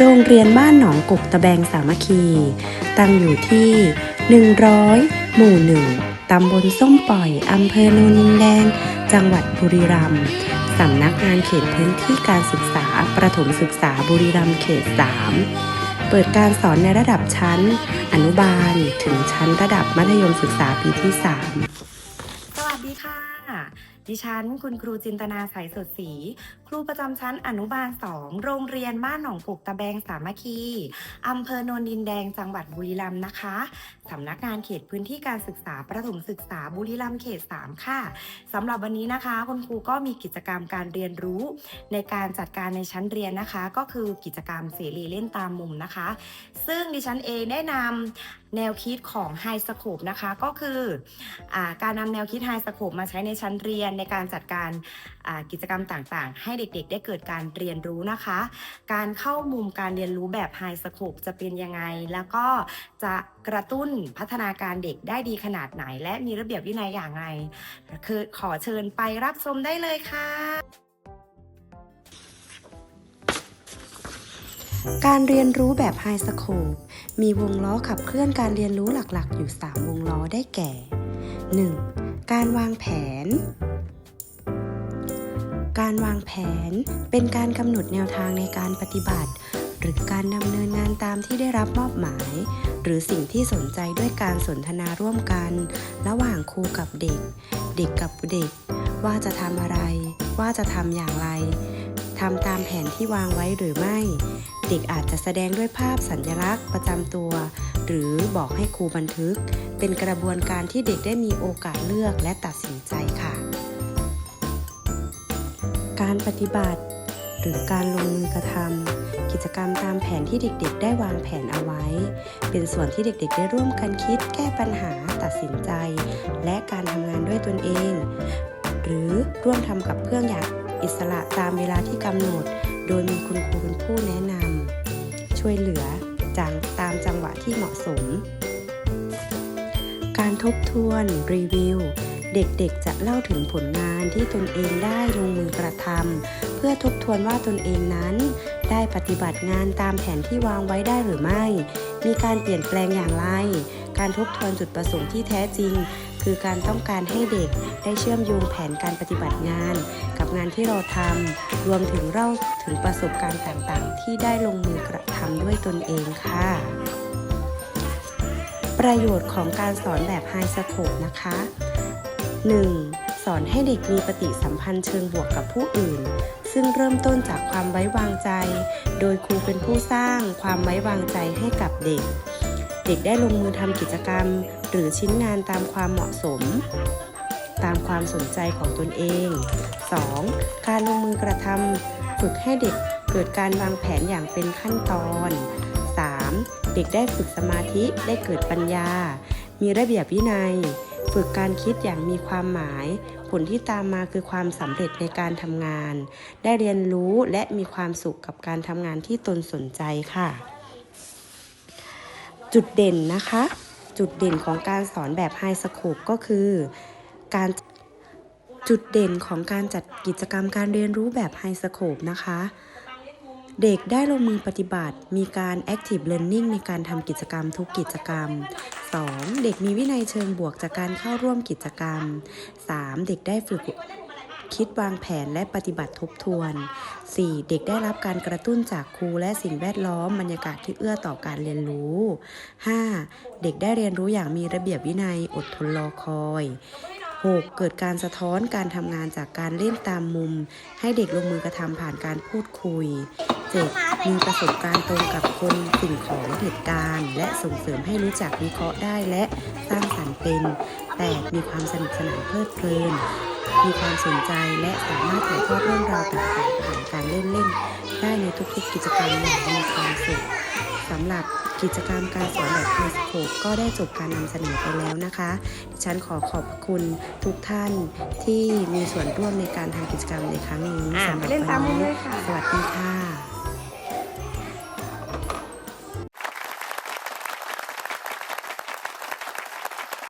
โรงเรียนบ้านหนองกกตะแบงสามัคคี ตั้งอยู่ที่ 100 หมู่หนึ่งตำบลส้มปล่อย อำเภอโนนินแดง จังหวัดบุรีรัมย์สำนักงานเขตพื้นที่การศึกษา ประถมศึกษาบุรีรัมย์เขต 3 เปิดการสอนในระดับชั้น อนุบาลถึงชั้นระดับมัธยมศึกษาปีที่ 3 สวัสดีค่ะ ดิฉันคุณครูจินตนาสายสดศรีครูประจำชั้นอนุบาล 2 โรงเรียนบ้านหนองปุกตะแบงสามัคคีอำเภอโนนดินแดงจังหวัดบุรีรัมย์นะคะสำนักงานเขตพื้นที่การศึกษาประถมศึกษาบุรีรัมย์เขต 3 ค่ะสำหรับวันนี้นะคะ คุณครูก็มีกิจกรรมการเรียนรู้ ในการจัดการในชั้นเรียนนะคะ ก็คือกิจกรรมเสรีเล่นตามมุมนะคะ ซึ่งดิฉันเองได้นำแนวคิดของ High Scope นะคะก็คืออการนำแนวคิด High Scope มาใช้ในชั้นเรียนในการจัดการกิจกรรมต่างๆ ให้เด็กๆ ได้เกิดการเรียนรู้นะคะ การเข้ามุมการเรียนรู้แบบ High Scope จะเป็นยังไง แล้วก็จะกระตุ้นพัฒนาการเด็กได้ดีขนาดไหน และมีระเบียบวินัยอย่างไร คือขอเชิญไปรับชมได้เลยค่ะการเรียนรู้แบบไฮส c ค p มีวงล้อขับเคลื่อนการเรียนรู้หลักๆ อยู่ 3 วงล้อได้แก่ 1. การวางแผน การวางแผน เป็นการกำหนดแนวทางในการปฏิบัติ หรือการดำเนินงานตามที่ได้รับมอบหมาย หรือสิ่งที่สนใจด้วยการสนทนาร่วมกัน ระหว่างครูกับเด็ก เด็กกับเด็ก ว่าจะทำอะไร ว่าจะทำอย่างไรทำตามแผนที่วางไว้หรือไม่ เด็กอาจจะแสดงด้วยภาพสัญลักษณ์ประจำตัว หรือบอกให้ครูบันทึก เป็นกระบวนการที่เด็กได้มีโอกาสเลือกและตัดสินใจค่ะ การปฏิบัติ หรือการลงมือกระทำกิจกรรมตามแผนที่เด็กๆ ได้วางแผนเอาไว้ เป็นส่วนที่เด็กๆ ได้ร่วมกันคิด แก้ปัญหาตัดสินใจ และการทำงานด้วยตนเอง หรือร่วมทำกับเพื่อนอย่างอิสระตามเวลาที่กำหนด โดยมีคุณครูเป็นผู้แนะนำช่วยเหลือจังตามจังหวะที่เหมาะสม การทบทวนรีวิว เด็กๆจะเล่าถึงผลงานที่ตนเองได้ลงมือกระทำเพื่อทบทวนว่าตนเองนั้น ได้ปฏิบัติงานตามแผนที่วางไว้ได้หรือไม่ มีการเปลี่ยนแปลงอย่างไร การทบทวนจุดประสงค์ที่แท้จริง คือการต้องการให้เด็กได้เชื่อมโยงแผนการปฏิบัติงาน กับงานที่เราทำรวมถึงเล่าถึงประสบการณ์ต่างๆ ที่ได้ลงมือกระทำด้วยตนเองค่ะประโยชน์ของการสอนแบบไฮสโคปนะคะ 1. สอนให้เด็กมีปฏิสัมพันธ์เชิงบวกกับผู้อื่น ซึ่งเริ่มต้นจากความไว้วางใจ โดยครูเป็นผู้สร้างความไว้วางใจให้กับเด็ก เด็กได้ลงมือทำกิจกรรม หรือชิ้นงานตามความเหมาะสม ตามความสนใจของตนเอง 2. การลงมือกระทำฝึกให้เด็กเกิดการวางแผนอย่างเป็นขั้นตอน 3. เด็กได้ฝึกสมาธิได้เกิดปัญญา มีระเบียบวินัย ฝึกการคิดอย่างมีความหมาย ผลที่ตามมาคือความสำเร็จในการทำงาน ได้เรียนรู้และมีความสุขกับการทำงานที่ตนสนใจค่ะ จุดเด่นนะคะ จุดเด่นของการสอนแบบไฮสโคปก็คือ การจุดเด่นของการจัดกิจกรรมการเรียนรู้แบบไฮสโคปนะคะ เด็กได้ลงมือปฏิบัติ มีการ active learning ในการทำกิจกรรมทุกกิจกรรม 2. เด็กมีวินัยเชิงบวกจากการเข้าร่วมกิจกรรม 3. เด็กได้ฝึกคิดวางแผนและปฏิบัติทบทวน 4. เด็กได้รับการกระตุ้นจากครูและสิ่งแวดล้อมบรรยากาศที่เอื้อต่อการเรียนรู้ 5. เด็กได้เรียนรู้อย่างมีระเบียบวินัยอดทนรอคอย 6. เกิดการสะท้อนการทำงานจากการเล่นตามมุม ให้เด็กลงมือกระทำผ่านการพูดคุย 7. มีประสบการณ์ตรงกับคนสิ่งของเหตุการณ์ และส่งเสริมให้รู้จักวิเคราะห์ได้และสร้างสรรค์เป็น 8. มีความสนุกสนานเพลิดเพลิน มีความสนใจและสามารถถ่ายทอดเรื่องราวต่างๆผ่านการเล่นเล่นๆได้ในทุกๆกิจกรรมอย่างมีความสุข สำหรับกิจกรรมการสอนแบบไฮสโคปก็ได้จบการนำเสนอไปแล้วนะคะดิฉันขอขอบคุณทุกท่านที่มีส่วนร่วมในการทำกิจกรรมในครั้งนี้อะสำหรับไปเล่นตามมุวันมนี้ด้วยค่ะสวัสดีค่ะ